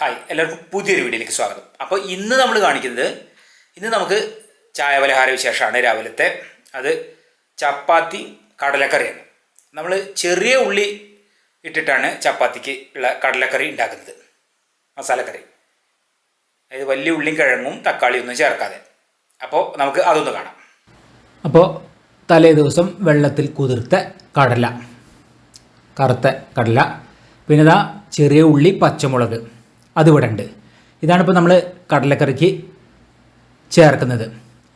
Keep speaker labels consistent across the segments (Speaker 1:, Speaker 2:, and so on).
Speaker 1: Hi എല്ലാവർക്കും പുതിയൊരു വീഡിയോയിലേക്ക് സ്വാഗതം. അപ്പോൾ ഇന്ന് നമ്മൾ കാണിക്കുന്നത് ഇന്ന് നമുക്ക് ചായ പലഹാര വിശേഷമാണ് രാവിലത്തെ. അത് ചപ്പാത്തി കടലക്കറിയാണ്. നമ്മൾ ചെറിയ ഉള്ളി ഇട്ടിട്ടാണ് ചപ്പാത്തിക്ക് ഉള്ള കടലക്കറി ഉണ്ടാക്കുന്നത്. മസാലക്കറി. അതായത് വലിയ ഉള്ളിയും കിഴങ്ങും തക്കാളിയും ഒന്നും ചേർക്കാതെ. അപ്പോൾ നമുക്ക് അതൊന്ന് കാണാം.
Speaker 2: അപ്പോൾ തലേ ദിവസം വെള്ളത്തിൽ കുതിർത്ത കടല. കറുത്ത കടല. പിന്നെ ചെറിയ ഉള്ളി പച്ചമുളക്. അതിവിടെ ഉണ്ട് ഇതാണിപ്പോൾ നമ്മൾ കടലക്കറിക്ക് ചേർക്കുന്നത്.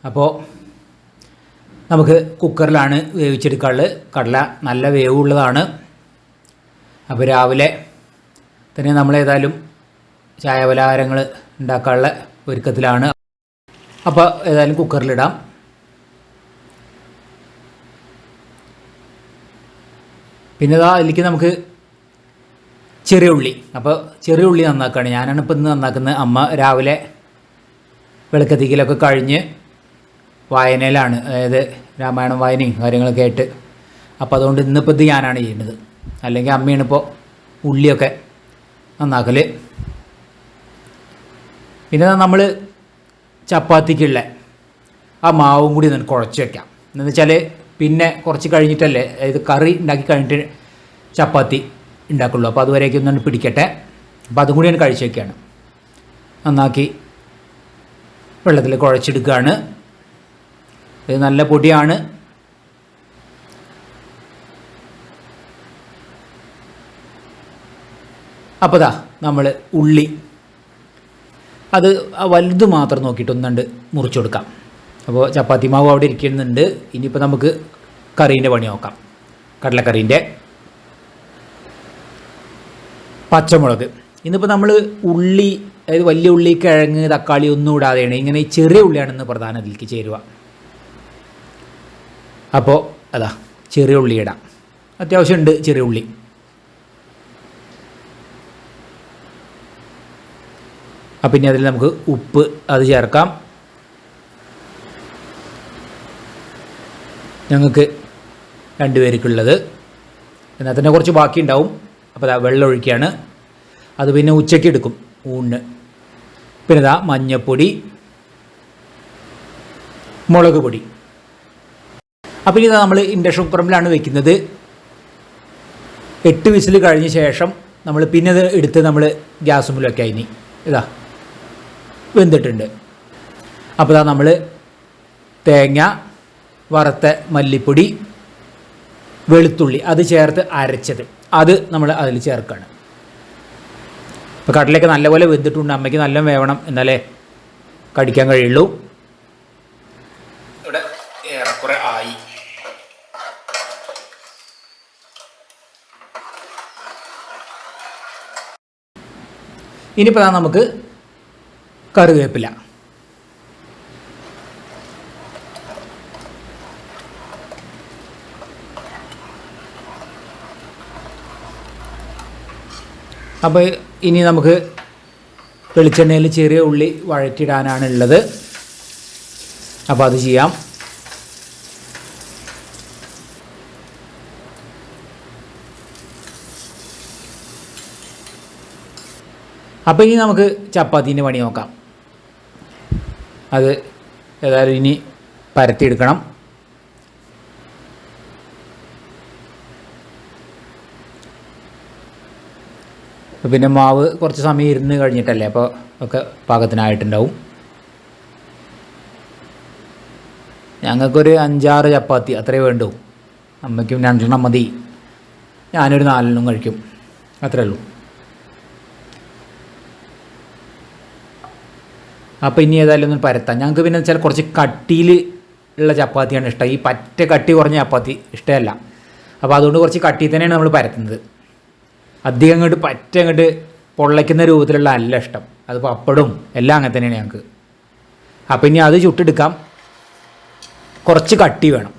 Speaker 2: അപ്പോൾ നമുക്ക് കുക്കറിലാണ് വേവിച്ചെടുക്കാനുള്ളത്. കടല നല്ല വേവുള്ളതാണ്. അപ്പോൾ രാവിലെ തന്നെ നമ്മൾ ഏതായാലും ചായ പലഹാരങ്ങൾ ഉണ്ടാക്കാനുള്ള ഒരുക്കത്തിലാണ്. അപ്പോൾ ഏതായാലും കുക്കറിലിടാം. പിന്നെ ഇതാ അതിലേക്ക് നമുക്ക് ചെറിയ ഉള്ളി. അപ്പോൾ ചെറിയ ഉള്ളി നന്നാക്കുകയാണ് ഞാനാണ് ഇപ്പോൾ ഇന്ന് നന്നാക്കുന്നത് അമ്മ രാവിലെ വെളുക്കത്തിക്കലൊക്കെ കഴിഞ്ഞ് വായനയിലാണ്. അതായത് രാമായണം വായനയും കാര്യങ്ങളൊക്കെ ആയിട്ട്. അപ്പോൾ അതുകൊണ്ട് ഇന്നിപ്പോൾ ഇത് ഞാനാണ് ചെയ്യുന്നത്. അല്ലെങ്കിൽ അമ്മയാണ് ഇപ്പോൾ ഉള്ളിയൊക്കെ നന്നാക്കൽ പിന്നെ നമ്മൾ ചപ്പാത്തിക്കുള്ള ആ മാവും കൂടി നിന്ന് കുഴച്ച് വയ്ക്കാം എന്ന് വെച്ചാൽ പിന്നെ കുറച്ച് കഴിഞ്ഞിട്ടല്ലേ അതായത് കറി ഉണ്ടാക്കി കഴിഞ്ഞിട്ട് ചപ്പാത്തി ഉണ്ടാക്കുള്ളൂ. അപ്പോൾ അതുവരേക്കും ഒന്ന് പിടിക്കട്ടെ. അപ്പോൾ അതും ഞാൻ കഴിച്ച് വെക്കുകയാണ് നന്നാക്കി വെള്ളത്തിൽ കുഴച്ചെടുക്കുകയാണ്. ഇത് നല്ല പൊടിയാണ്. അപ്പോൾ ദാ നമ്മൾ ഉള്ളി. അത് വലുത് മാത്രം നോക്കിയിട്ട് ഒന്നുണ്ട് മുറിച്ചു കൊടുക്കാം. അപ്പോൾ ചപ്പാത്തി മാവ് അവിടെ ഇരിക്കുന്നുണ്ട്. ഇനിയിപ്പോൾ നമുക്ക് കറീന്റെ പണി നോക്കാം. കടലക്കറീന്റെ. പച്ചമുളക്. ഇന്നിപ്പോൾ നമ്മൾ ഉള്ളി അതായത് വലിയ ഉള്ളി കിഴങ്ങ് തക്കാളി ഒന്നും ഇടാതെയാണ് ഇങ്ങനെ ഈ ചെറിയ ഉള്ളിയാണെന്ന് പ്രധാന ഇതിലേക്ക് ചേരുക. അപ്പോൾ അതാ ചെറിയ ഉള്ളി ഇടാം. അത്യാവശ്യമുണ്ട് ചെറിയ ഉള്ളി. അപ്പം പിന്നെ അതിൽ നമുക്ക് ഉപ്പ് അത് ചേർക്കാം. ഞങ്ങൾക്ക് രണ്ടുപേർക്കുള്ളത് എന്നാൽ തന്നെ കുറച്ച് ബാക്കിയുണ്ടാവും. അപ്പോൾ അതാ വെള്ളം ഒഴിക്കുകയാണ് അത് പിന്നെ ഉച്ചയ്ക്ക് എടുക്കും. ഊണിന് പിന്നെ ഇതാ മഞ്ഞപ്പൊടി മുളക് പൊടി. അപ്പോൾ ഇനി നമ്മൾ ഇൻഡക്ഷൻ കുക്കറിലാണ് വെക്കുന്നത്. എട്ട് വിസിൽ കഴിഞ്ഞ ശേഷം നമ്മൾ പിന്നെ അത് എടുത്ത് നമ്മൾ ഗ്യാസ് മുമ്പിലൊക്കെ ഇനി. ഇതാ. വെന്തിട്ടുണ്ട്. അപ്പോൾ ഇതാ നമ്മൾ തേങ്ങ വറുത്ത മല്ലിപ്പൊടി വെളുത്തുള്ളി അത് ചേർത്ത് അരച്ചത്. അത് നമ്മൾ അതിൽ ചേർക്കുകയാണ് ഇപ്പോൾ കടലൊക്കെ നല്ലപോലെ വെന്തിട്ടുണ്ട്. അമ്മയ്ക്ക് നല്ല വേവണം. എന്നാലേ കടിക്കാൻ കഴിയുള്ളൂ.
Speaker 1: ഇവിടെ ഏറെക്കുറെ ആയി.
Speaker 2: ഇനിയിപ്പോൾ നമുക്ക് കറിവേപ്പില. അപ്പോൾ ഇനി നമുക്ക് വെളിച്ചെണ്ണയിൽ ചെറിയ ഉള്ളി വഴറ്റിടാനാണ് ഉള്ളത് അപ്പോൾ അത് ചെയ്യാം. അപ്പോൾ ഇനി നമുക്ക് ചപ്പാത്തീന്റെ പണി നോക്കാം. അത് ഏതായാലും ഇനി പരത്തിയെടുക്കണം. പിന്നെ മാവ് കുറച്ച് സമയം ഇരുന്ന് കഴിഞ്ഞിട്ടല്ലേ? അപ്പോൾ ഒക്കെ പാകത്തിനായിട്ടുണ്ടാവും. ഞങ്ങൾക്കൊരു അഞ്ചാറ് ചപ്പാത്തി അത്രേ വേണ്ടു. അമ്മയ്ക്കും രണ്ടെണ്ണം മതി. ഞാനൊരു നാലെണ്ണം കഴിക്കും. അത്രേ ഉള്ളൂ. അപ്പോൾ ഇനി ഏതായാലും ഒന്ന് പരത്താം. ഞങ്ങൾക്ക് പിന്നെ വെച്ചാൽ കുറച്ച് കട്ടിയിൽ ഉള്ള ചപ്പാത്തിയാണ് ഇഷ്ടം. ഈ പറ്റ കട്ടി കുറഞ്ഞ ചപ്പാത്തി ഇഷ്ടമല്ല. അപ്പോൾ അതുകൊണ്ട് കുറച്ച് കട്ടി തന്നെയാണ് നമ്മൾ പരത്തുന്നത്. അധികം അങ്ങോട്ട് പറ്റ അങ്ങോട്ട് പൊള്ളയ്ക്കുന്ന രൂപത്തിലുള്ള അല്ല ഇഷ്ടം. അത് പപ്പടും എല്ലാം അങ്ങനെ തന്നെയാണ് ഞങ്ങൾക്ക് അപ്പം ഇനി അത് ചുട്ടെടുക്കാം. കുറച്ച് കട്ടി വേണം.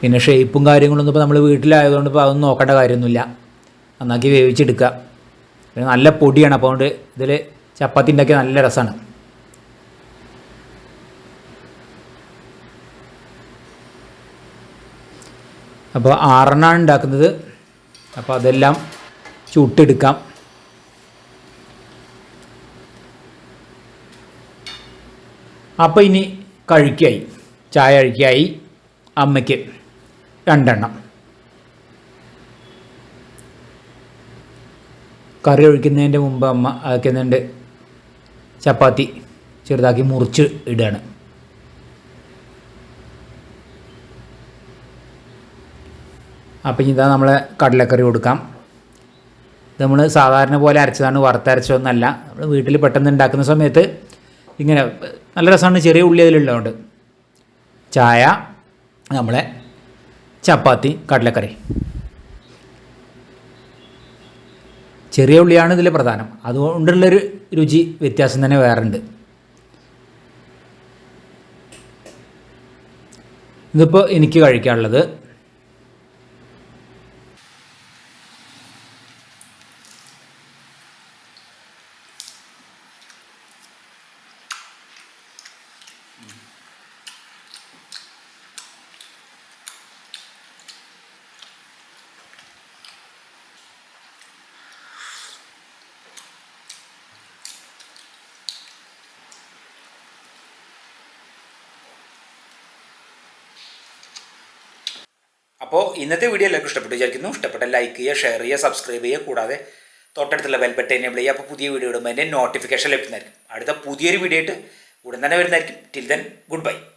Speaker 2: പിന്നെ ഷേപ്പും കാര്യങ്ങളും ഒന്നും ഇപ്പോൾ നമ്മൾ വീട്ടിലായതുകൊണ്ട് ഇപ്പോൾ അതൊന്നും നോക്കേണ്ട കാര്യമൊന്നുമില്ല. നന്നാക്കി വേവിച്ചെടുക്കുക പിന്നെ നല്ല പൊടിയാണ്. അപ്പോൾ അതുകൊണ്ട് ഇതിൽ ചപ്പാത്തി ഒക്കെ നല്ല രസമാണ്. അപ്പോൾ ആറെണ്ണമാണ് ഉണ്ടാക്കുന്നത്. അപ്പോൾ അതെല്ലാം ചുട്ടെടുക്കാം. അപ്പോൾ ഇനി കഴിക്കായി ചായ കഴിക്കായി അമ്മയ്ക്ക് രണ്ടെണ്ണം. കറി ഒഴിക്കുന്നതിന്റെ മുമ്പ് അമ്മ ആക്കുന്നുണ്ട് ചപ്പാത്തി ചെറുതാക്കി മുറിച്ച് ഇടുകയാണ്. അപ്പം ഇതാ നമ്മൾ കടലക്കറി കൊടുക്കാം. ഇത് നമ്മൾ സാധാരണ പോലെ അരച്ചതാണ് വറുത്തരച്ചതൊന്നല്ല. നമ്മൾ വീട്ടിൽ പെട്ടെന്ന് ഉണ്ടാക്കുന്ന സമയത്ത് ഇങ്ങനെ നല്ല രസമാണ് ചെറിയ ഉള്ളി അതിലുള്ളതുകൊണ്ട്. ചായ നമ്മളെ ചപ്പാത്തി കടലക്കറി. ചെറിയ ഉള്ളിയാണ് ഇതിൽ പ്രധാനം. അതുകൊണ്ടുള്ളൊരു രുചി വ്യത്യാസം തന്നെ വേറുണ്ട്. ഇതിപ്പോൾ എനിക്ക് കഴിക്കാനുള്ളത്
Speaker 1: അപ്പോൾ ഇന്നത്തെ വീഡിയോ എല്ലാവർക്കും ഇഷ്ടപ്പെട്ടു വിചാരിക്കുന്നു. ഇഷ്ടപ്പെട്ട ലൈക്ക് ചെയ്യുക ഷെയർ ചെയ്യുക സബ്സ്ക്രൈബ് ചെയ്യുക. കൂടാതെ തൊട്ടടുത്തുള്ള ബെൽ ബട്ടൺ എനേബിൾ ചെയ്യുക. അപ്പോൾ പുതിയ വീഡിയോ ഇടുമ്പോൾ അതിന്റെ നോട്ടിഫിക്കേഷൻ ലഭിക്കുന്നതായിരിക്കും. അടുത്ത പുതിയൊരു വീഡിയോ ആയിട്ട് ഉടൻ തന്നെ വരുന്നതായിരിക്കും. Till then good bye